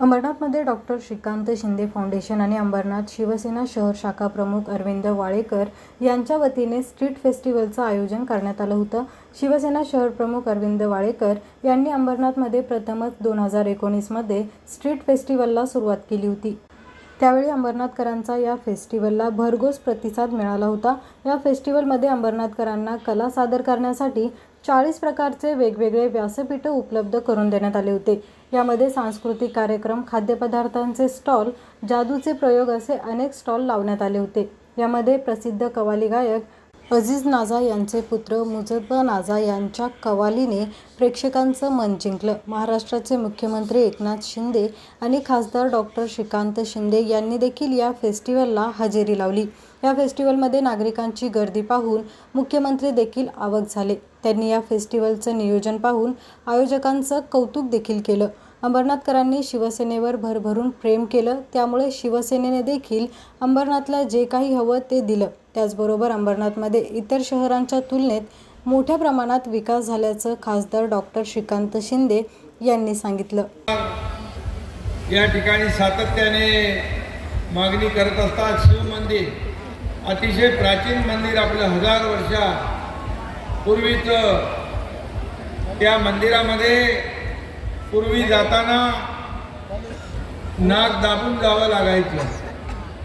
अंबरनाथमध्ये doctor Shrikant Shinde foundation आणि अंबरनाथ शिवसेना शहर शाखा प्रमुख अरविंद वाळेकर यांच्या वतीने स्ट्रीट फेस्टिवलचं आयोजन करण्यात आलं होतं. शिवसेना शहर प्रमुख अरविंद वाळेकर यांनी अंबरनाथमध्ये प्रथमच दोन हजार एकोणीसमध्ये स्ट्रीट फेस्टिवलला सुरुवात केली होती. त्यावेळी अंबरनाथकरांचा या फेस्टिवलला भरघोस प्रतिसाद मिळाला होता. या फेस्टिवलमध्ये अंबरनाथकरांना कला सादर करण्यासाठी चाळीस प्रकारचे वेगवेगळे व्यासपीठं उपलब्ध करून देण्यात आले होते. यामध्ये सांस्कृतिक कार्यक्रम खाद्यपदार्थांचे स्टॉल जादूचे प्रयोग असे अनेक स्टॉल लावण्यात आले होते. यामध्ये प्रसिद्ध कवाली गायक अझीज नाझा यांचे पुत्र मुजब्बा नाझा यांच्या कवालीने प्रेक्षकांचं मन जिंकलं. महाराष्ट्राचे मुख्यमंत्री एकनाथ शिंदे आणि खासदार डॉक्टर श्रीकांत शिंदे यांनी देखील या फेस्टिवलला हजेरी लावली. या फेस्टिवलमध्ये नागरिकांची गर्दी पाहून मुख्यमंत्री देखील आवक झाले. त्यांनी या फेस्टिवलचं नियोजन पाहून आयोजकांचं कौतुक देखील केलं. अंबरनाथकरांनी शिवसेनेवर भरभरून प्रेम केलं. त्यामुळे शिवसेनेने देखील अंबरनाथला जे काही हवं ते दिलं. त्याचबरोबर अंबरनाथमध्ये इतर शहरांच्या तुलनेत मोठ्या प्रमाणात विकास झाल्याचं खासदार डॉक्टर श्रीकांत शिंदे यांनी सांगितलं. या ठिकाणी सातत्याने मागणी करत असतात शिव मंदिर अतिशय प्राचीन मंदिर आपलं हजार वर्षा पूर्वीचं त्या मंदिरामध्ये पूर्वी जाताना नाक दाबून जावं लागायचं.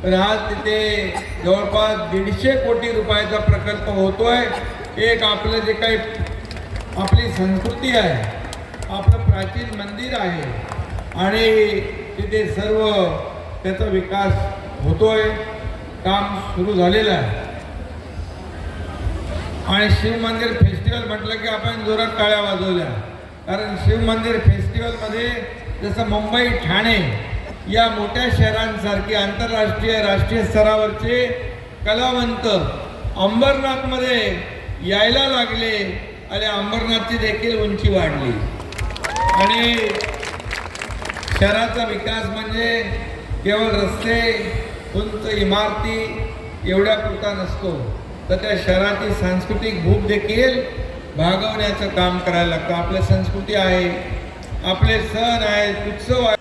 तर आज तिथे जवळपास दीडशे कोटी रुपयाचा प्रकल्प होतो आहे एक आपलं जे काही आपली संस्कृती आहे आपलं प्राचीन मंदिर आहे आणि तिथे सर्व त्याचा विकास होतो आहे काम सुरू झालेलं आहे. आणि शिवमंदिर फेस्टिवल म्हटलं की आपण जोरात टाळ्या वाजवल्या. कारण शिवमंदिर फेस्टिवलमध्ये जसं मुंबई ठाणे या मोठ्या शहरांसारखे आंतरराष्ट्रीय राष्ट्रीय स्तरावरचे कलावंत अंबरनाथमध्ये यायला लागले आणि अंबरनाथची देखील उंची वाढली. आणि शहराचा विकास म्हणजे केवळ रस्ते उंच इमारती एवढ्या पुरता नसतो तर त्या शहरातील सांस्कृतिक भूक देखील भागवण्याचं काम करायला लागतं. आपली संस्कृती आहे आपले सण आहेत उत्सव आहे